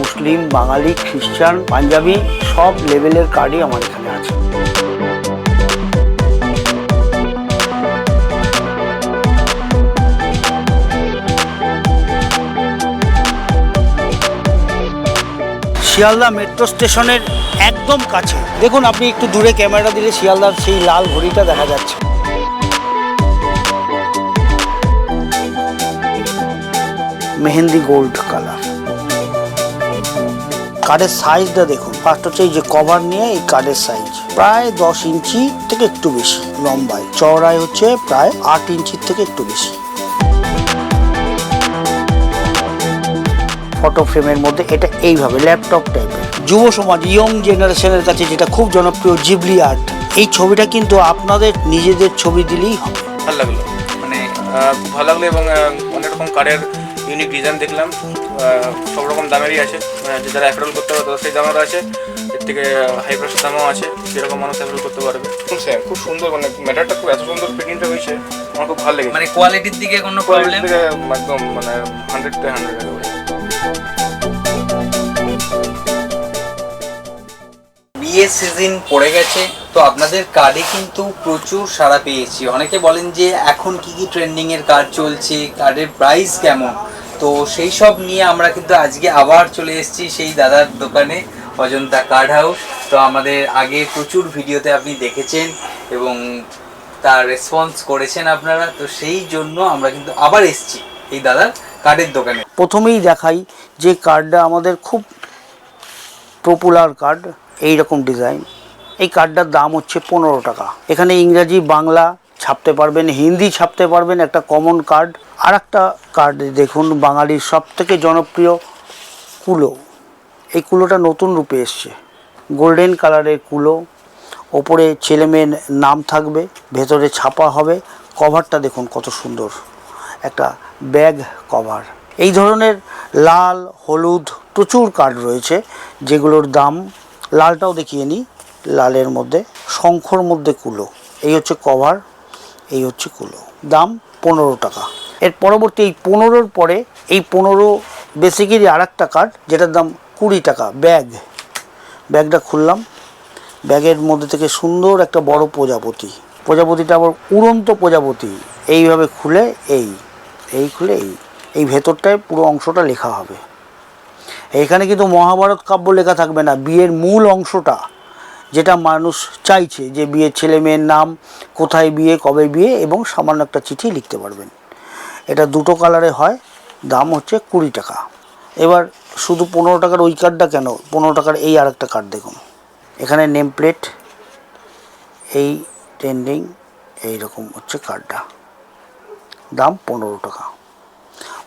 মুসলিম, বাঙালি, খ্রিস্টান, পাঞ্জাবি সব লেভেলের কার্ডই আমার এখানে আছে। শিয়ালদা মেট্রো স্টেশনের একদম কাছে। দেখুন, আপনি একটু দূরে ক্যামেরা দিলে শিয়ালদার সেই লাল ঘড়িটা দেখা যাচ্ছে। মেহেন্দি গোল্ড কালার কার্ডের সাইজটা দেখুন। ফার্স্ট হচ্ছে এই যে কভার নিয়ে এই কার্ডের সাইজ প্রায় দশ ইঞ্চি থেকে একটু বেশি লম্বায় চওড়ায় হচ্ছে প্রায় আট ইঞ্চির থেকে একটু বেশি। ফটো ফ্রেমের মধ্যে এটা এইভাবে ল্যাপটপ টাইপের যুব সমাজ ইয়ং জেনারেশনের কাছে যেটা খুব জনপ্রিয় জিবলি আর্ট এই ছবিটা কিন্তু আপনাদের নিজেদের ছবি দিলেই হবে। ভালো লাগল। মানে ভালো লাগল এবং অনেক রকম কার্ডের ইউনিক ডিজাইন দেখলাম। সব রকম দামেরই আছে। মানে যে যারা অ্যাপ্রোল করতে পারবে তাদের সেই দামেরও আছে। এর থেকে হাই প্রেসের দামও আছে। যেরকম মানুষ অ্যাপ্রোল করতে পারবে। খুব সেম খুব সুন্দর মানে ম্যাটারটা খুব এত সুন্দর ফিটিংটা হয়েছে আমার খুব ভালো লেগেছে। মানে কোয়ালিটির দিকে কোনো প্রবলেম একদম মানে হান্ড্রেড টু হান্ড্রেড বিয়ের সিজন পড়ে গেছে তো আপনাদের কার্ডে কিন্তু প্রচুর সাড়া পেয়েছি। অনেকে বলেন যে এখন কি কি ট্রেন্ডিং এর কার্ড চলছে কার্ডের প্রাইস কেমন? তো সেই সব নিয়ে আমরা কিন্তু আজকে আবার চলে এসেছি সেই দাদার দোকানে, অজন্তা কার্ড হাউস। তো আমাদের আগে প্রচুর ভিডিওতে আপনি দেখেছেন এবং তার রেসপন্স করেছেন আপনারা। তো সেই জন্য আমরা কিন্তু আবার এসেছি এই দাদার কার্ডের দোকানে। প্রথমেই দেখাই যে কার্ডটা আমাদের খুব পপুলার কার্ড এই রকম ডিজাইন এই কার্ডটার দাম হচ্ছে পনেরো টাকা। এখানে ইংরাজি, বাংলা ছাপতে পারবেন, হিন্দি ছাপতে পারবেন একটা কমন কার্ড আর একটা কার্ড দেখুন, বাঙালির সব থেকে জনপ্রিয় কুলো। এই কুলোটা নতুন রূপে এসছে। গোল্ডেন কালারের কুলো। ওপরে ছেলে মেয়ের নাম থাকবে, ভেতরে ছাপা হবে। কভারটা দেখুন কত সুন্দর। একটা ব্যাগ কভার এই ধরনের লাল, হলুদ প্রচুর কার্ড রয়েছে, যেগুলোর দাম, লালটাও দেখিয়ে নিই, লালের মধ্যে, শঙ্খর মধ্যে কুলো। এই হচ্ছে কভার এই হচ্ছে কুলো। দাম পনেরো টাকা। এর পরবর্তী এই পনেরোর পরে এই পনেরো বেসিক্যালি আর একটা কার্ড যেটার দাম কুড়ি টাকা ব্যাগ ব্যাগটা খুললাম। ব্যাগের মধ্যে থেকে সুন্দর একটা বড় প্রজাপতি। প্রজাপতিটা আবার উড়ন্ত প্রজাপতি। এইভাবে খুলে এই এই খুলে এই। এই ভেতরটায় পুরো অংশটা লেখা হবে। এখানে কিন্তু মহাভারত কাব্য লেখা থাকবে না। বিয়ের মূল অংশটা, যেটা মানুষ চাইছে যে বিয়ের ছেলে মেয়ের নাম, কোথায় বিয়ে, কবে বিয়ে, এবং সামান্য একটা চিঠি লিখতে পারবেন। এটা দুটো কালারে হয় দাম হচ্ছে কুড়ি টাকা। এবার শুধু পনেরো টাকার ওই কার্ডটা কেন? পনেরো টাকার এই আর একটা কার্ড দেখুন। এখানে নেম প্লেট এই ট্রেন্ডিং এই রকম হচ্ছে কার্ডটা দাম পনেরো টাকা।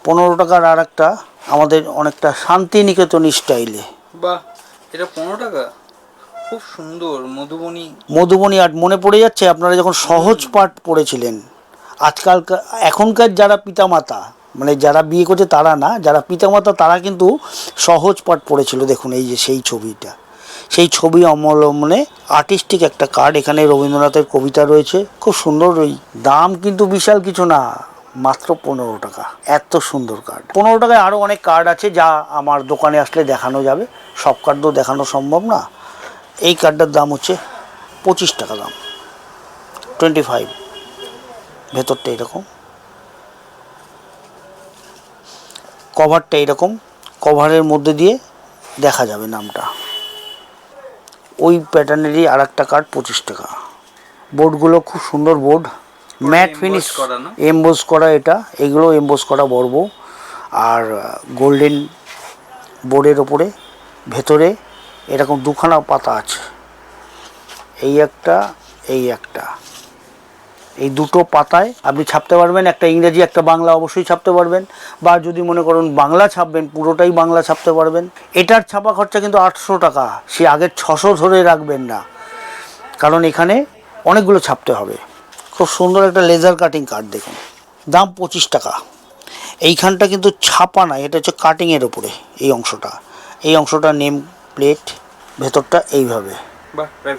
পনেরো টাকার আর একটা আমাদের অনেকটা শান্তিনিকেতন স্টাইলে বাহ এটা পনেরো টাকা? খুব সুন্দর মধুবনী। মধুবনী আর্ট মনে পড়ে যাচ্ছে আপনারা যখন সহজ পাঠ পড়েছিলেন। আজকাল এখনকার যারা পিতামাতা মানে যারা বিয়ে করছে তারা না, যারা পিতামাতা তারা কিন্তু সহজ পাঠ পড়েছিল। দেখুন এই যে সেই ছবিটা। সেই ছবি অবলম্বনে আর্টিস্টিক একটা কার্ড এখানে রবীন্দ্রনাথের কবিতা রয়েছে। খুব সুন্দর, ওই দাম কিন্তু বিশাল কিছু না, মাত্র পনেরো টাকা। এত সুন্দর কার্ড পনেরো টাকায় আরও অনেক কার্ড আছে যা আমার দোকানে আসলে দেখানো যাবে। সব কার্ড তো দেখানো সম্ভব না। এই কার্ডটার দাম হচ্ছে পঁচিশ টাকা দাম। টোয়েন্টি ফাইভ ভেতরটা এরকম। কভারটা এরকম কভারের মধ্যে দিয়ে দেখা যাবে নামটা। ওই প্যাটার্নেরই আর একটা কার্ড পঁচিশ টাকা। বোর্ডগুলো খুব সুন্দর বোর্ড। ম্যাট ফিনিশ করা এমবোস করা এটা। এগুলো এমবোস করা বর্ব আর গোল্ডেন বোর্ডের ওপরে ভেতরে এরকম দুখানা পাতা আছে। এই একটা এই একটা। এই দুটো পাতায় আপনি ছাপতে পারবেন একটা ইংরেজি একটা বাংলা অবশ্যই ছাপতে পারবেন। বা যদি মনে করুন বাংলা ছাপবেন পুরোটাই বাংলা ছাপতে পারবেন। এটার ছাপা খরচা কিন্তু আটশো টাকা সে আগের ছশো ধরে রাখবেন না। কারণ এখানে অনেকগুলো ছাপতে হবে। খুব সুন্দর একটা লেজার কাটিং কার্ড দেখুন। দাম পঁচিশ টাকা। এইখানটা কিন্তু ছাপা না এটা হচ্ছে কাটিংয়ের ওপরে এই অংশটা। এই অংশটা নেম প্লেট ভেতরটা এইভাবে।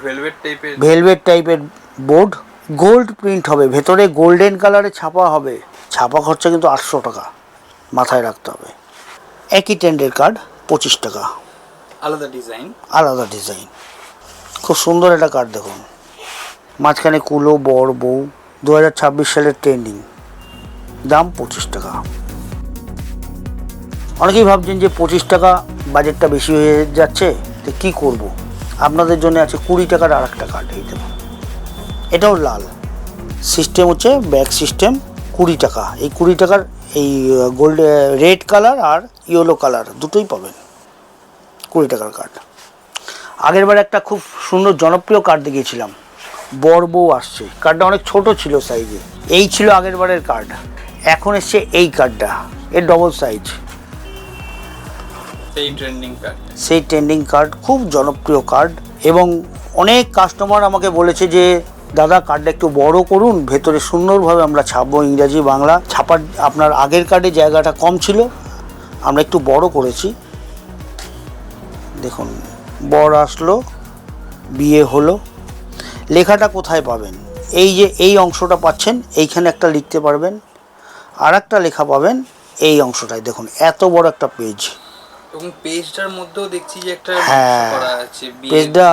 ভেলভেট টাইপের ভেলভেট টাইপের বোর্ড গোল্ড প্রিন্ট হবে ভেতরে গোল্ডেন কালারে ছাপা হবে। ছাপা খরচা কিন্তু আটশো টাকা মাথায় রাখতে হবে। একই ট্রেন্ডের কার্ড পঁচিশ টাকা। আলাদা ডিজাইন। আলাদা ডিজাইন। খুব সুন্দর একটা কার্ড দেখুন। মাঝখানে কুলো বর বউ দু হাজার ছাব্বিশ সালের ট্রেন্ডিং। দাম পঁচিশ টাকা। অনেকেই ভাবছেন যে পঁচিশ টাকা বাজেটটা বেশি হয়ে যাচ্ছে তো কী করব? আপনাদের জন্য আছে কুড়ি টাকার আর একটা কার্ড এই দেখুন। এটাও লাল। সিস্টেম হচ্ছে ব্যাগ সিস্টেম কুড়ি টাকা। এই কুড়ি টাকার এই গোল্ড রেড কালার আর ইয়েলো কালার দুটোই পাবেন কুড়ি টাকার কার্ড আগেরবার একটা খুব সুন্দর জনপ্রিয় কার্ড দেখিয়েছিলাম বর বউ আসছে কার্ডটা অনেক ছোট ছিল সাইজে এই ছিল আগেরবারের কার্ড এখন এসছে এই কার্ডটা এর ডবল সাইজ সেই ট্রেন্ডিং কার্ড সেই ট্রেন্ডিং কার্ড খুব জনপ্রিয় কার্ড এবং অনেক কাস্টমার আমাকে বলেছে যে দাদা কার্ডটা একটু বড় করুন ভেতরে সুন্দরভাবে আমরা ছাপবো ইংরাজি বাংলা। ছাপার আপনার আগের কার্ডে জায়গাটা কম ছিল আমরা একটু বড় করেছি। দেখুন বর আসলো বিয়ে হলো। লেখাটা কোথায় পাবেন? এই যে এই অংশটা পাচ্ছেন এইখানে একটা লিখতে পারবেন। আর একটা লেখা পাবেন এই অংশটায়। দেখুন এত বড় একটা পেজ এবং পেজটার মধ্যেও দেখছি যে একটা হ্যাঁ। পেজটা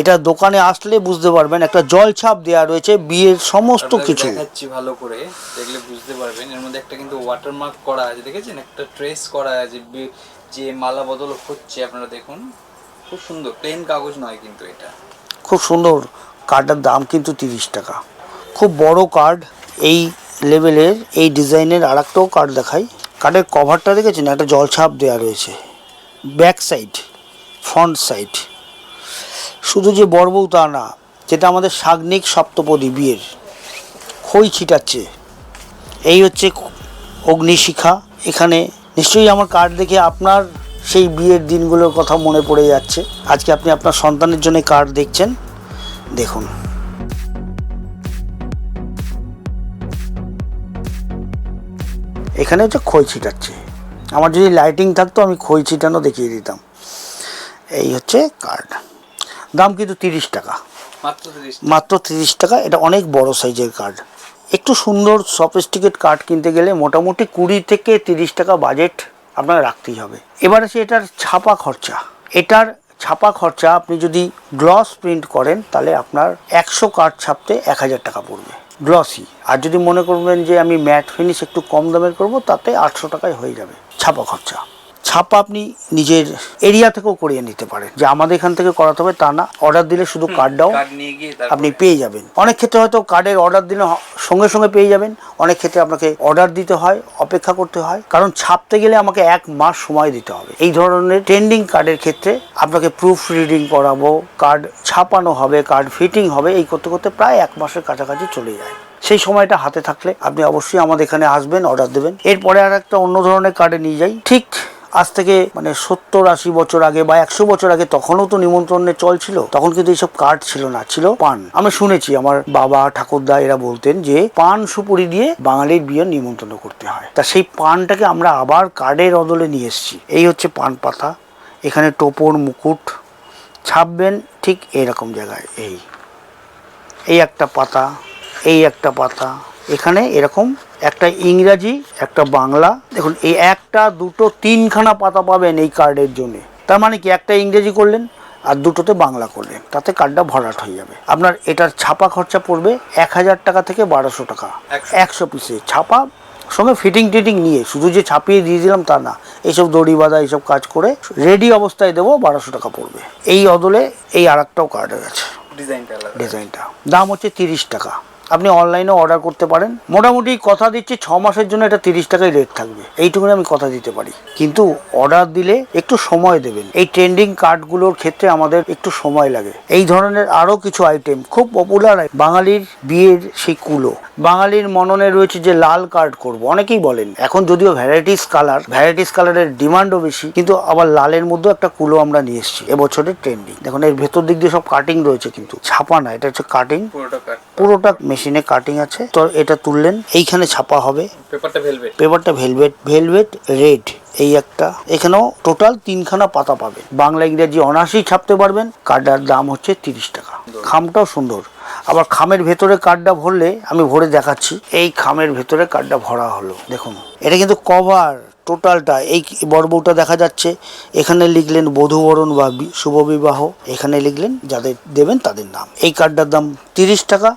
এটা দোকানে আসলে বুঝতে পারবেন একটা জল ছাপ দেওয়া রয়েছে বিয়ের সমস্ত কিছু। দেখাচ্ছি ভালো করে দেখলে বুঝতে পারবেন। এর মধ্যে একটা কিন্তু ওয়াটারমার্ক করা আছে দেখেছেন? একটা ট্রেস করা আছে যে মালা বদল হচ্ছে আপনারা দেখুন। খুব সুন্দর প্লেন কাগজ নয় কিন্তু এটা। খুব সুন্দর। কার্ডটার দাম কিন্তু তিরিশ টাকা। খুব বড় কার্ড এই লেভেলের এই ডিজাইনের আর একটাও কার্ড দেখাই। কার্ডের কভারটা দেখেছেন? একটা জল ছাপ দেওয়া রয়েছে। ব্যাক সাইড ফ্রন্ট সাইড শুধু যে বড়বউ তা না, যেটা আমাদের সাগ্নিক সপ্তপদী বিয়ের খই ছিটাচ্ছে। এই হচ্ছে অগ্নিশিখা। এখানে নিশ্চয়ই আমার কার্ড দেখে আপনার সেই বিয়ের দিনগুলোর কথা মনে পড়ে যাচ্ছে। আজকে আপনি আপনার সন্তানের জন্য কার্ড দেখছেন। দেখুন। এখানে হচ্ছে খই ছিটাচ্ছে। আমার যদি লাইটিং থাকতো, আমি খই ছিটানো দেখিয়ে দিতাম। এই হচ্ছে কার্ড। দাম কিন্তু তিরিশ টাকা। মাত্র তিরিশ টাকা। এটা অনেক বড় সাইজের কার্ড একটু সুন্দর সফিস্টিকেট কার্ড কিনতে গেলে মোটামুটি কুড়ি থেকে তিরিশ টাকা বাজেট আপনার রাখতেই হবে। এবার আছে এটার ছাপা খরচা। এটার ছাপা খরচা আপনি যদি গ্লস প্রিন্ট করেন তাহলে আপনার একশো কার্ড ছাপতে এক হাজার টাকা পড়বে। গ্লসি আর যদি মনে করবেন যে আমি ম্যাট ফিনিশ একটু কম দামের করব তাতে আটশো টাকায় হয়ে যাবে ছাপা খরচা। ছাপা আপনি নিজের এরিয়া থেকেও করিয়ে নিতে পারেন। যে আমাদের এখান থেকে করাতে হবে তা না। অর্ডার দিলে শুধু কার্ডটাও আপনি পেয়ে যাবেন। অনেক ক্ষেত্রে হয়তো কার্ডের অর্ডার দিলে সঙ্গে সঙ্গে পেয়ে যাবেন। অনেক ক্ষেত্রে আপনাকে অর্ডার দিতে হয় অপেক্ষা করতে হয়। কারণ ছাপতে গেলে আমাকে এক মাস সময় দিতে হবে। এই ধরনের ট্রেন্ডিং কার্ডের ক্ষেত্রে আপনাকে প্রুফ রিডিং করাবো কার্ড ছাপানো হবে কার্ড ফিটিং হবে এই করতে করতে প্রায় এক মাসের কাছাকাছি চলে যায়। সেই সময়টা হাতে থাকলে আপনি অবশ্যই আমাদের এখানে আসবেন অর্ডার দেবেন। এরপরে আর একটা অন্য ধরনের কার্ডে নিয়ে যাই। ঠিক আজ থেকে মানে সত্তর আশি বছর আগে বা একশো বছর আগে তখনও তো নিমন্ত্রণের চল ছিল। তখন কিন্তু এইসব কার্ড ছিল না, ছিল পান। আমরা শুনেছি, আমার বাবা, ঠাকুরদা এরা বলতেন যে, পান সুপুরি দিয়ে বাঙালির বিয়ে নিমন্ত্রণ করতে হয়। তা সেই পানটাকে আমরা আবার কার্ডের বদলে নিয়ে এসেছি। এই হচ্ছে পান পাতা। এখানে টোপর, মুকুট ছাপবেন ঠিক এরকম জায়গায়, এই। এই একটা পাতা, এই একটা পাতা এখানে এরকম একটা ইংরাজি একটা বাংলা। দেখুন এই একটা দুটো তিনখানা পাতা পাবেন এই কার্ডের জন্য। তার মানে কি একটা ইংরেজি করলেন আর দুটোতে বাংলা করলেন। তাতে কার্ডটা ভরাট হয়ে যাবে। আপনার এটার ছাপা খরচা পড়বে এক হাজার টাকা থেকে বারোশো টাকা। একশো। পিসে ছাপা সঙ্গে ফিটিং টিটিং নিয়ে শুধু যে ছাপিয়ে দিয়ে দিলাম তা না এইসব দড়ি বাঁধা এইসব কাজ করে রেডি অবস্থায় দেবো বারোশো টাকা পড়বে। এই অদলে এই আর একটাও কার্ড আছে। ডিজাইনটা ডিজাইনটা দাম হচ্ছে তিরিশ টাকা। আপনি অনলাইনে অর্ডার করতে পারেন। মোটামুটি কথা দিচ্ছি ছ মাসের জন্য এটা তিরিশ টাকায় রেট থাকবে। এইটুকুনি আমি কথা দিতে পারি। কিন্তু অর্ডার দিলে একটু সময় দেবেন। এই ট্রেন্ডিং কার্ডগুলোর ক্ষেত্রে আমাদের একটু সময় লাগে। এই ধরনের আরও কিছু আইটেম খুব পপুলার বাঙালির বিয়ের সেই কুলো। বাঙালির মননে রয়েছে যে লাল কার্ড করব। অনেকেই বলেন এখন যদিও ভ্যারাইটিস কালার ভ্যারাইটিস কালারের ডিমান্ডও বেশি কিন্তু আবার লালের মধ্যেও একটা কুলো আমরা নিয়ে এসেছি এবছরের ট্রেন্ডিং দেখুন এর ভেতর দিক দিয়ে সব কাটিং রয়েছে কিন্তু ছাপা না এটা হচ্ছে কাটিং পুরোটা কাট পুরোটা মেশিনে কাটিং আছে। তো এটা তুললেন এইখানে ছাপা হবে। পেপারটা ভেলভেট পেপারটা ভেলভেট ভেলভেট রেড এই একটা। এখানেও টোটাল তিনখানা পাতা পাবে বাংলা ইংরেজি অনার্সই ছাপতে পারবেন। কাটার দাম হচ্ছে তিরিশ টাকা। খামটাও সুন্দর। আবার খামের ভেতরে কার্ডটা ভরলে আমি ভরে দেখাচ্ছি। এই খামের ভেতরে কার্ডটা ভরা হলো, দেখুন। এটা কিন্তু কভার টোটালটা এই বড় দেখা যাচ্ছে। এখানে লিখলেন বধুবরণ বা শুভবিবাহ। এখানে লিখলেন যাদের দেবেন তাদের নাম। এই কার্ডটার দাম তিরিশ টাকা।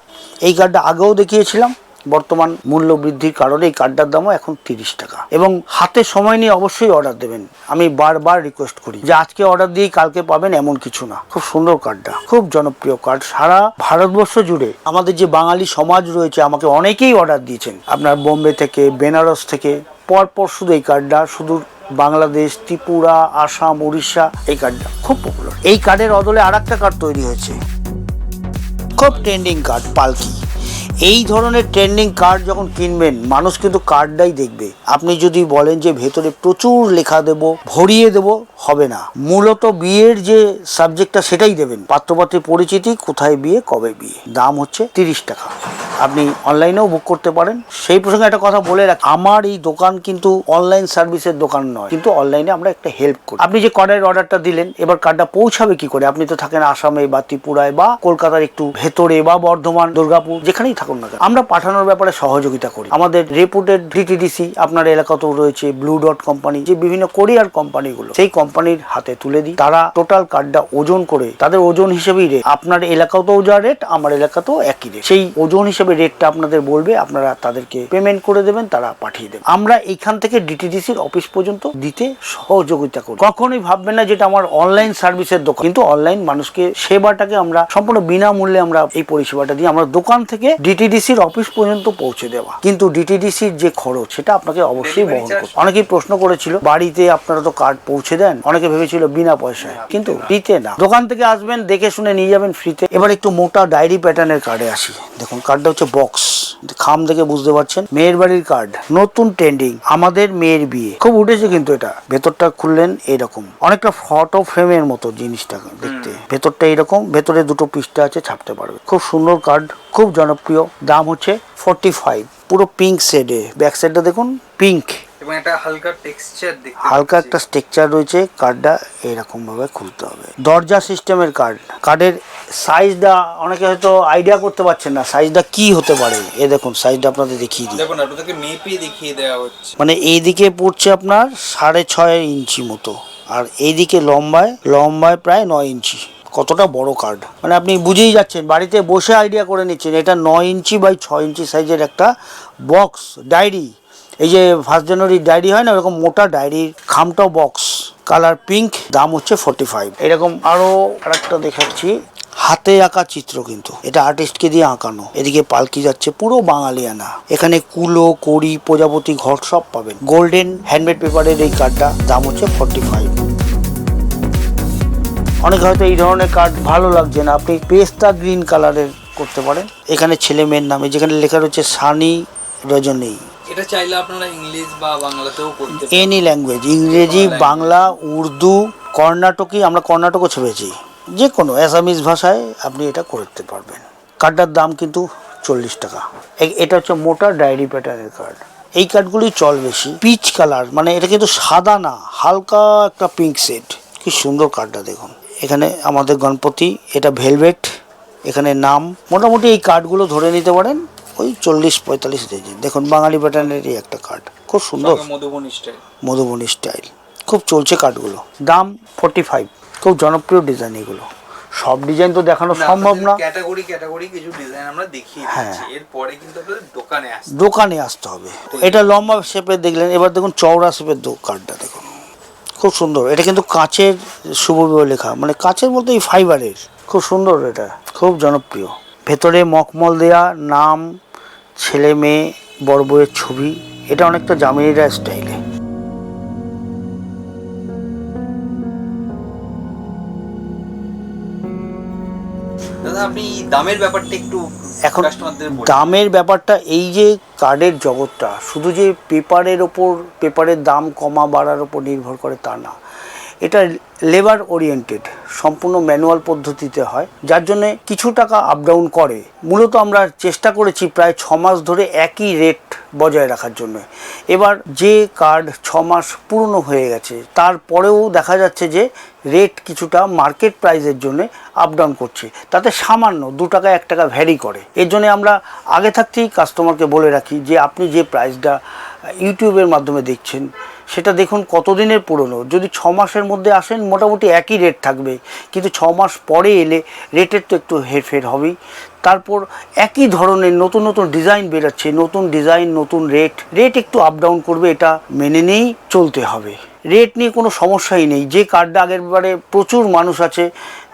এই কার্ডটা আগেও দেখিয়েছিলাম। বর্তমান মূল্য বৃদ্ধির কারণে এই কার্ডটার দামও এখন তিরিশ টাকা। এবং হাতে সময় নিয়ে অবশ্যই অর্ডার দেবেন। আমি বারবার রিকোয়েস্ট করি যে আজকে অর্ডার দিয়েই কালকে পাবেন এমন কিছু না। খুব সুন্দর কার্ডটা, খুব জনপ্রিয় কার্ড। সারা ভারতবর্ষ জুড়ে আমাদের যে বাঙালি সমাজ রয়েছে, আমাকে অনেকেই অর্ডার দিয়েছেন। আপনার বোম্বে থেকে, বেনারস থেকে, পরপর শুধু এই কার্ডটা, শুধু বাংলাদেশ, ত্রিপুরা, আসাম, উড়িষ্যা, এই কার্ডটা খুব পপুলার এই কার্ডের বদলে আর একটা কার্ড তৈরি হয়েছে। খুব ট্রেন্ডিং কার্ড, পালকি। এই ধরনের ট্রেন্ডিং কার্ড যখন কিনবেন, মানুষ কিন্তু কার্ডটাই দেখবে। আপনি যদি বলেন যে ভেতরে প্রচুর লেখা দেব, ভরিয়ে দেব, হবে না। মূলত বিয়ের যে সাবজেক্টটা সেটাই দেবেন। পাত্রপাত্রীর পরিচিতি, কোথায় বিয়ে, কবে বিয়ে। দাম হচ্ছে তিরিশ টাকা। আপনি অনলাইনেও বুক করতে পারেন। সেই প্রসঙ্গে একটা কথা বলে রাখ। আমার এই দোকান কিন্তু অনলাইন সার্ভিসের দোকান নয়। কিন্তু অনলাইনে আমরা একটা হেল্প করি। আপনি যে কার্ডের অর্ডারটা দিলেন, এবার কার্ডটা পৌঁছাবে কি করে? আপনি তো থাকেন আসামে বা ত্রিপুরায় বা কলকাতার একটু ভেতরে বা বর্ধমান, দুর্গাপুর, যেখানেই থাকুন। না কেন আমরা পাঠানোর ব্যাপারে সহযোগিতা করি। আমাদের রেপুটেড ডিটিডিসি আপনার এলাকাতেও রয়েছে ব্লু ডট কোম্পানি যে বিভিন্ন কোরিয়ার কোম্পানিগুলো সেই কোম্পানির হাতে তুলে দিই। তারা টোটাল কার্ডটা ওজন করে, তাদের ওজন হিসেবেই রেট আপনার এলাকাতেও যা রেট আমার এলাকাতেও একই রেট সেই ওজন হিসেবে রেটটা আপনাদের বলবে, আপনারা তাদেরকে পেমেন্ট করে দেবেন, তারা পাঠিয়ে দেবেন আমরা এইখান থেকে ডিটিডিসির অফিস পর্যন্ত দিতে সহযোগিতা করি। কখনোই ভাববেন না যেটা আমার অনলাইন সার্ভিসের দোকান। কিন্তু অনলাইন মানুষকে সেবাটাকে আমরা সম্পূর্ণ বিনামূল্যে আমরা এই পরিষেবাটা দিই। আমরা দোকান থেকে ডিটিডিসির অফিস পর্যন্ত পৌঁছে দেওয়া। কিন্তু ডিটিডিসির যে খরচ সেটা আপনাকে অবশ্যই বহন? করতে অনেকেই প্রশ্ন করেছিল বাড়িতে আপনারা তো কার্ড পৌঁছে দেন? অনেকে ভেবেছিল বিনা পয়সায়। কিন্তু ফ্রিতে না। দোকান থেকে আসবেন দেখে শুনে নিয়ে যাবেন ফ্রিতে এবার একটু মোটা ডায়েরি প্যাটার্নের কার্ডে আসি। দেখুন কার্ডটা হচ্ছে বক্স খাম দেখে বুঝতে পারছেন? মেয়ের বাড়ির কার্ড নতুন ট্রেন্ডিং আমাদের মেয়ের বিয়ে। খুব উঠেছে কিন্তু এটা। ভেতরটা খুললেন এরকম। অনেকটা ফটো ফ্রেমের মতো জিনিসটা দেখতে। ভেতরটা এরকম ভেতরে দুটো পৃষ্ঠা আছে ছাপতে পারবে। খুব সুন্দর কার্ড খুব জনপ্রিয়। দাম হচ্ছে ফর্টি ফাইভ পুরো পিঙ্ক শেডে ব্যাক সাইডটা দেখুন পিঙ্ক এবং একটা হালকা টেক্সচার দেখতে হালকা একটা স্ট্রাকচার রয়েছে। কার্ডটা এরকম ভাবে খুলতে হবে। দরজা সিস্টেমের কার্ড কার্ডের সাইজটা অনেকে হয়তো আইডিয়া করতে পারছেন না। সাইজটা কি হতে পারে? এ দেখুন সাইজটা আপনাদের দেখিয়ে দিই। দেখুন আপনাদেরকে মেপে দেখিয়ে দেওয়া হচ্ছে। মানে এইদিকে পড়ছে আপনার সাড়ে ছয় ইঞ্চি মতো আর এইদিকে লম্বায় লম্বায় প্রায় নয় ইঞ্চি। কতটা বড় কার্ড মানে আপনি বুঝেই যাচ্ছেন বাড়িতে বসে আইডিয়া করে নিচ্ছেন। এটা নয় ইঞ্চি বাই ছয় ইঞ্চি সাইজের একটা বক্স ডায়েরি এই যে ফার্স্ট জানুয়ারি ডায়েরি হয় না ওরকম মোটা ডায়েরির খামটাও বক্স কালার পিঙ্ক দাম হচ্ছে ফোর্টি ফাইভ এরকম আরও আরেকটা দেখাচ্ছি। হাতে আঁকা চিত্র কিন্তু। এটা আর্টিস্টকে দিয়ে আঁকানো। এদিকে পালকি যাচ্ছে পুরো বাঙালিয়ানা। এখানে কুলো কড়ি প্রজাপতি ঘর সব পাবেন। গোল্ডেন হ্যান্ডমেড পেপারের এই কার্ডটা দাম হচ্ছে ফর্টি ফাইভ অনেক হয়তো এই ধরনের কার্ড ভালো লাগছে না। আপনি পেস্তা গ্রিন কালারের করতে পারেন। এখানে ছেলে মেয়ের নামে যেখানে লেখা রয়েছে সানি রজনী। এটা চাইলে আপনারা ইংলিশ বা বাংলাতেও করতে এনি ল্যাঙ্গুয়েজ ইংরেজি বাংলা উর্দু কর্ণাটকি আমরা কর্ণাটকও ছেড়েছি যে কোনো অ্যাসামিজ ভাষায় আপনি এটা করতে পারবেন। কার্ডটার দাম কিন্তু চল্লিশ টাকা। এটা হচ্ছে মোটা ডায়েরি প্যাটার্নের কার্ড। এই কার্ডগুলি চল বেশি। পিচ কালার মানে এটা কিন্তু সাদা না হালকা একটা পিঙ্ক সেট কি সুন্দর কার্ডটা দেখুন। এখানে আমাদের গণপতি এটা ভেলভেট এখানে নাম। মোটামুটি এই কার্ডগুলো ধরে নিতে পারেন ওই চল্লিশ পঁয়তাল্লিশ রেঞ্জে দেখুন বাঙালি প্যাটার্নেরই একটা কার্ড। খুব সুন্দর। মধুবনী স্টাইল। মধুবনী স্টাইল। খুব চলছে কাঠগুলো দাম ফোর্টি ফাইভ খুব জনপ্রিয় ডিজাইন এগুলো। সব ডিজাইন তো দেখানো সম্ভব না। ক্যাটাগরি ক্যাটাগরি কিছু ডিজাইন আমরা দেখিয়ে হ্যাঁ। দিচ্ছি এরপরে কিন্তু আপনাদের দোকানে আসতে দোকানে আসতে হবে। এটা লম্বা শেপের দেখলেন এবার দেখুন চওড়া শেপের কার্ডটা দেখুন। খুব সুন্দর। এটা কিন্তু কাঁচের শুভ লেখা। মানে কাঁচের বলতে এই ফাইবারের খুব সুন্দর এটা। খুব জনপ্রিয়। ভেতরে মকমল দেয়া নাম ছেলে মেয়ে বড় বউয়ের ছবি। এটা অনেকটা জামিনীরা স্টাইলে আপনি দামের ব্যাপারটা একটু এখন দামের ব্যাপারটা এই যে কার্ডের জগৎটা শুধু যে পেপারের ওপর পেপারের দাম কমা বাড়ার ওপর নির্ভর করে তা না। এটা লেবার ওরিয়েন্টেড সম্পূর্ণ ম্যানুয়াল পদ্ধতিতে হয়, যার জন্য কিছু টাকা আপ ডাউন করে। মূলত আমরা চেষ্টা করেছি প্রায় ছ মাস ধরে একই রেট বজায় রাখার জন্য। এবার যে কার্ড ছ মাস পুরনো হয়ে গেছে তারপরেও দেখা যাচ্ছে যে রেট কিছুটা মার্কেট প্রাইসের জন্য আপ ডাউন করছে। তাতে সামান্য দু টাকা, এক টাকা ভ্যারি করে। এর জন্য আমরা আগে থাকতেই কাস্টমারকে বলে রাখি যে, আপনি যে প্রাইসটা ইউটিউবের মাধ্যমে দেখছেন, সেটা দেখুন কতদিনের পুরনো। যদি ছ মাসের মধ্যে আসেন, মোটামুটি একই রেট থাকবে। কিন্তু ছ মাস পরে এলে রেটের তো একটু হেরফের হবেই। তারপর একই ধরনের নতুন নতুন ডিজাইন বেরোচ্ছে, নতুন ডিজাইন নতুন রেট রেট একটু আপ ডাউন করবে, এটা মেনে নিয়েই চলতে হবে। রেট নিয়ে কোনো সমস্যাই নেই। যে কার্ডটা আগের বারে প্রচুর মানুষ আছে,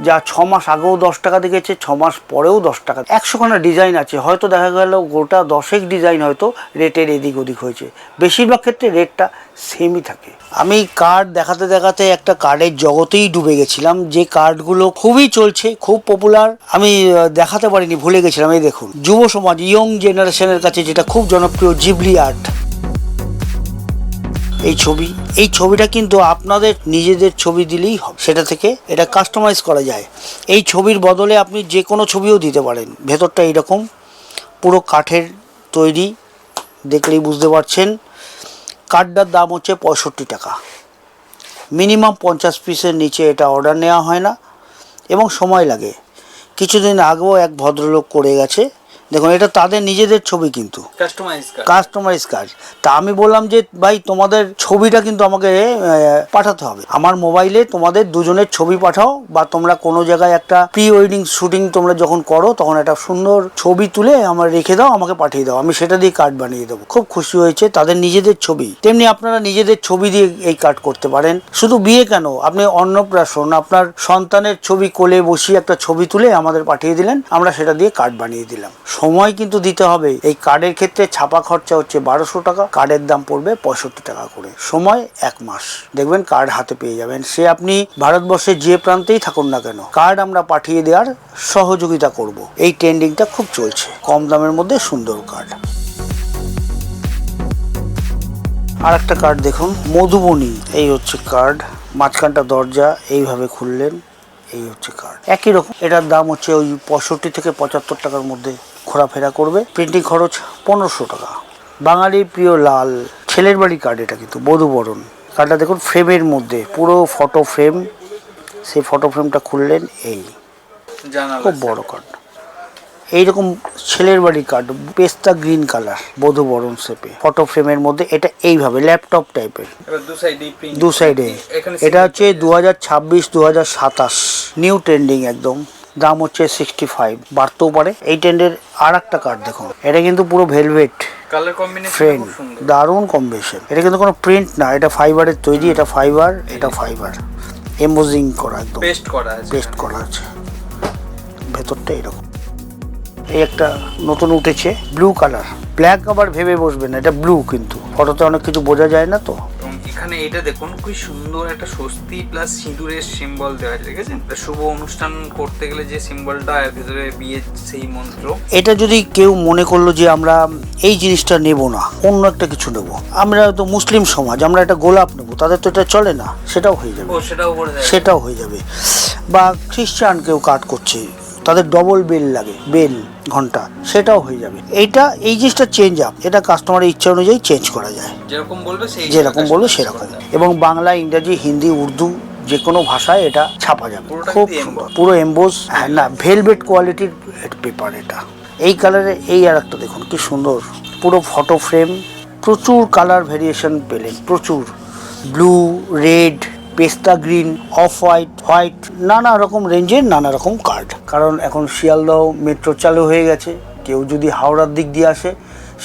যা ছ মাস আগেও দশ টাকা দেখেছে ছ মাস পরেও দশ টাকা একশোখানা ডিজাইন আছে। হয়তো দেখা গেল গোটা দশেক ডিজাইন হয়তো রেটের এদিক ওদিক হয়েছে। বেশিরভাগ ক্ষেত্রে রেটটা সেমই থাকে। আমি কার্ড দেখাতে দেখাতে একটা কার্ডের জগতেই ডুবে গেছিলাম। যে কার্ডগুলো খুবই চলছে, খুব পপুলার আমি দেখাতে পারিনি, ভুলে গেছিলাম। এই দেখুন, যুব সমাজ ইয়ং জেনারেশনের কাছে যেটা খুব জনপ্রিয় জিবলি আর্ট এই ছবি, এই ছবিটা কিন্তু আপনাদের নিজেদের ছবি দিলেই হবে। সেটা থেকে এটা কাস্টমাইজ করা যায়। এই ছবির বদলে আপনি যে কোনো ছবিও দিতে পারেন। ভেতরটা এইরকম পুরো কাঠের তৈরি, দেখলেই বুঝতে পারছেন। কাঠটার দাম হচ্ছে পঁয়ষট্টি টাকা। মিনিমাম পঞ্চাশ পিসের নিচে এটা অর্ডার নেওয়া হয় না। এবং সময় লাগে। কিছুদিন আগেও এক ভদ্রলোক করে গেছে। দেখুন এটা তাদের নিজেদের ছবি কিন্তু। কাস্টমাইজ কাস্টমাইজ কাজ তা আমি বললাম যে ভাই তোমাদের ছবিটা কিন্তু আমাকে পাঠাতে হবে। আমার মোবাইলে তোমাদের দুজনের ছবি পাঠাও বা তোমরা কোনো জায়গায় একটা প্রি ওয়েডিং শুটিং তোমরা যখন করো তখন একটা সুন্দর ছবি তুলে আমার রেখে দাও আমাকে পাঠিয়ে দাও। আমি সেটা দিয়ে কার্ড বানিয়ে দেবো। খুব খুশি হয়েছে তাদের নিজেদের ছবি। তেমনি আপনারা নিজেদের ছবি দিয়ে এই কার্ড করতে পারেন। শুধু বিয়ে কেন? আপনি অন্নপ্রাশন আপনার সন্তানের ছবি কোলে বসিয়ে একটা ছবি তুলে আমাদের পাঠিয়ে দিলেন আমরা সেটা দিয়ে কার্ড বানিয়ে দিলাম। সময় কিন্তু দিতে হবে। এই কার্ডের ক্ষেত্রে ছাপা খরচা হচ্ছে বারোশো টাকা, কার্ডের দাম পড়বে পঁয়ষট্টি টাকা করে। সময় এক মাস। দেখবেন কার্ড হাতে পেয়ে যাবেন। সে আপনি ভারতবর্ষের যে প্রান্তেই থাকুন না কেন, কার্ড আমরা পাঠিয়ে দেওয়ার সহযোগিতা করব। এই ট্রেন্ডিংটা খুব চলছে। কম দামের মধ্যে সুন্দর কার্ড। আর একটা কার্ড দেখুন, মধুবনী। এই হচ্ছে কার্ড। মাঝখানটা দরজা, এইভাবে খুললেন, এই হচ্ছে কার্ড। একই রকম, এটার দাম হচ্ছে ওই পঁয়ষট্টি থেকে পঁচাত্তর টাকার মধ্যে। ঘোরাফেরা করবে। প্রিন্টিং খরচ পনেরোশো টাকা। বাঙালির প্রিয় লাল ছেলের বাড়ি কার্ড এটা কিন্তু বধুবরণ। কার্ডটা দেখুন ফ্রেমের মধ্যে পুরো ফটো ফ্রেম সেই ফটো ফ্রেমটা খুললেন এই। খুব বড় কার্ড এইরকম ছেলের বাড়ি কার্ড পেস্তা গ্রিন কালার বধুবরণ শেপে ফটো ফ্রেমের মধ্যে এটা এইভাবে ল্যাপটপ টাইপের দু সাইডে এটা হচ্ছে দু হাজার ছাব্বিশ দু হাজার সাতাশ নিউ ট্রেন্ডিং একদম। দাম হচ্ছে সিক্সটি ফাইভ বাড়তেও পারে। এই টেন্ডের আর একটা কার্ড দেখুন। এটা কিন্তু পুরো ভেলভেট কালার কম্বিনেশন দারুণ কম্বিনেশন এটা কিন্তু কোনো প্রিন্ট না। এটা ফাইবারের তৈরি। এটা ফাইবার এটা ফাইবার এমোজিং করা একদম। পেস্ট করা আছে পেস্ট করা আছে। ভেতরটা এরকম। এই একটা নতুন উঠেছে ব্লু কালার ব্ল্যাক আবার ভেবে বসবেন না এটা ব্লু কিন্তু। ফটোতে অনেক কিছু বোঝা যায় না তো। এখানে এটা দেখুন খুব সুন্দর একটা স্বস্তি প্লাস সিঁদুরের সিম্বল দেওয়া আছে দেখেছেন একটা শুভ অনুষ্ঠান করতে গেলে যে সিম্বলটা এর ভিতরে বিয়ের সেই মন্ত্র। এটা যদি কেউ মনে করল যে আমরা এই জিনিসটা নেব না অন্য একটা কিছু নেব। আমরা তো মুসলিম সমাজ আমরা একটা গোলাপ নেব তাদের তো এটা চলে না সেটাও হয়ে যাবে। সেটাও করে দেয় সেটাও হয়ে যাবে। বা খ্রিস্টান কেউ কাট করছে তাদের ডবল বেল লাগে বেল ঘণ্টা সেটাও হয়ে যাবে। এইটা এই জিনিসটা চেঞ্জ আপ এটা কাস্টমারের ইচ্ছা অনুযায়ী চেঞ্জ করা যায়। যেরকম বলবে সেই যেরকম বলবে সেরকম। এবং বাংলা ইংরাজি হিন্দি উর্দু যে কোনো ভাষায় এটা ছাপা যাবে। খুব সুন্দর পুরো এমবোস হ্যাঁ না ভেলভেট কোয়ালিটির পেপার এটা। এই কালারে এই আর একটা দেখুন কি সুন্দর। পুরো ফটো ফ্রেম প্রচুর কালার ভেরিয়েশন পেলেন প্রচুর। ব্লু রেড পেস্তা গ্রিন অফ হোয়াইট হোয়াইট নানা রকম রেঞ্জের নানা রকম কার্ড। কারণ এখন শিয়ালদহ মেট্রো চালু হয়ে গেছে। কেউ যদি হাওড়ার দিক দিয়ে আসে,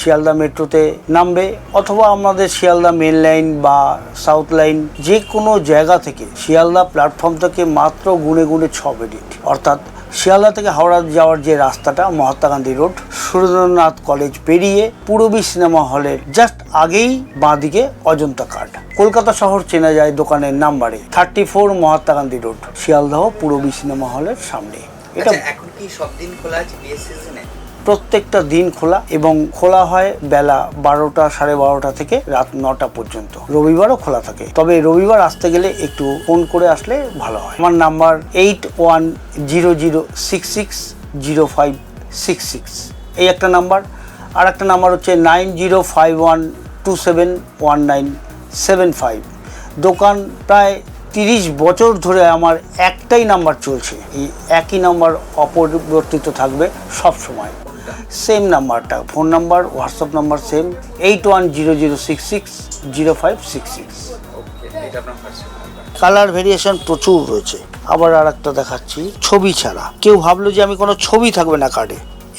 শিয়ালদা মেট্রোতে নামবে, অথবা আমাদের শিয়ালদা মেন লাইন বা সাউথ লাইন, যে কোনো জায়গা থেকে শিয়ালদা প্ল্যাটফর্ম থেকে মাত্র গুনে গুনে ছ মিনিট। অর্থাৎ শিয়ালদা থেকে হাওড়া যাওয়ার যে রাস্তাটা, মহাত্মা গান্ধী রোড, সুরেন্দ্রনাথ কলেজ পেরিয়ে পূরবী সিনেমা হলের জাস্ট আগেই বাঁদিকে অজন্তা কার্ড। কলকাতা শহর চেনা যায় দোকানের নাম্বারে thirty four Mahatma Gandhi road, Sealdah Purabi cinema হলের সামনে। এটা আচ্ছা এখন কি সব দিন খোলা আছে প্রত্যেকটা দিন খোলা এবং খোলা হয় বেলা বারোটা সাড়ে বারোটা থেকে রাত নটা পর্যন্ত। রবিবারও খোলা থাকে। তবে রবিবার আসতে গেলে একটু ফোন করে আসলে ভালো হয়। আমার number eight one zero zero six six zero five six six. এই একটা নাম্বার। আর একটা নাম্বার হচ্ছে nine zero five one two seven one nine seven five. দোকান প্রায় তিরিশ বছর ধরে আমার একটাই নাম্বার চলছে। এই একই নাম্বার অপরিবর্তিত থাকবে সব সময় সেম নাম্বারটা phone number WhatsApp number same eight one zero zero six six zero five six six colour variation প্রচুর রয়েছে। আবার আর একটা দেখাচ্ছি ছবি ছাড়া। কেউ ভাবলো যে আমি কোনো ছবি থাকবে না কার্ডে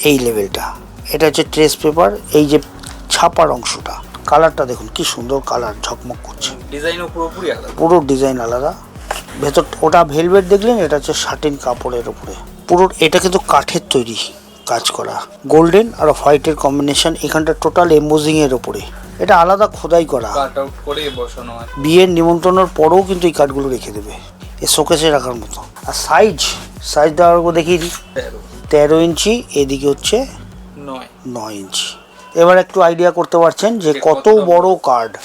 এই লেভেলটা এটা হচ্ছে ট্রেস পেপার এই যে ছাপার অংশটা। কালারটা দেখুন কি সুন্দর কালার ঝকমক করছে। ডিজাইনও পুরোপুরি আলাদা। পুরো ডিজাইন আলাদা। ভেতর ওটা ভেলভেট দেখলেন এটা হচ্ছে শার্টিন কাপড়ের উপরে। পুরো এটা কিন্তু কাঠের তৈরি। কাজ করা। গোল্ডেন আর হোয়াইটের কম্বিনেশন এখানটা টোটাল এম্বোজিং এর উপরে। এটা আলাদা খোদাই করা। কাট আউট করে বসানো আছে বিয়ের নিমন্ত্রণের পরেও কিন্তু এই কার্ডগুলো রেখে দেবে। এ শোকেসে রাখার মতো। আর সাইজ সাইজ দেওয়ার দেখিয়ে দিই। তেরো। ইঞ্চি এদিকে হচ্ছে নয়। নয় ইঞ্চি এবার একটু আইডিয়া করতে পারছেন যে কত বড় কার্ড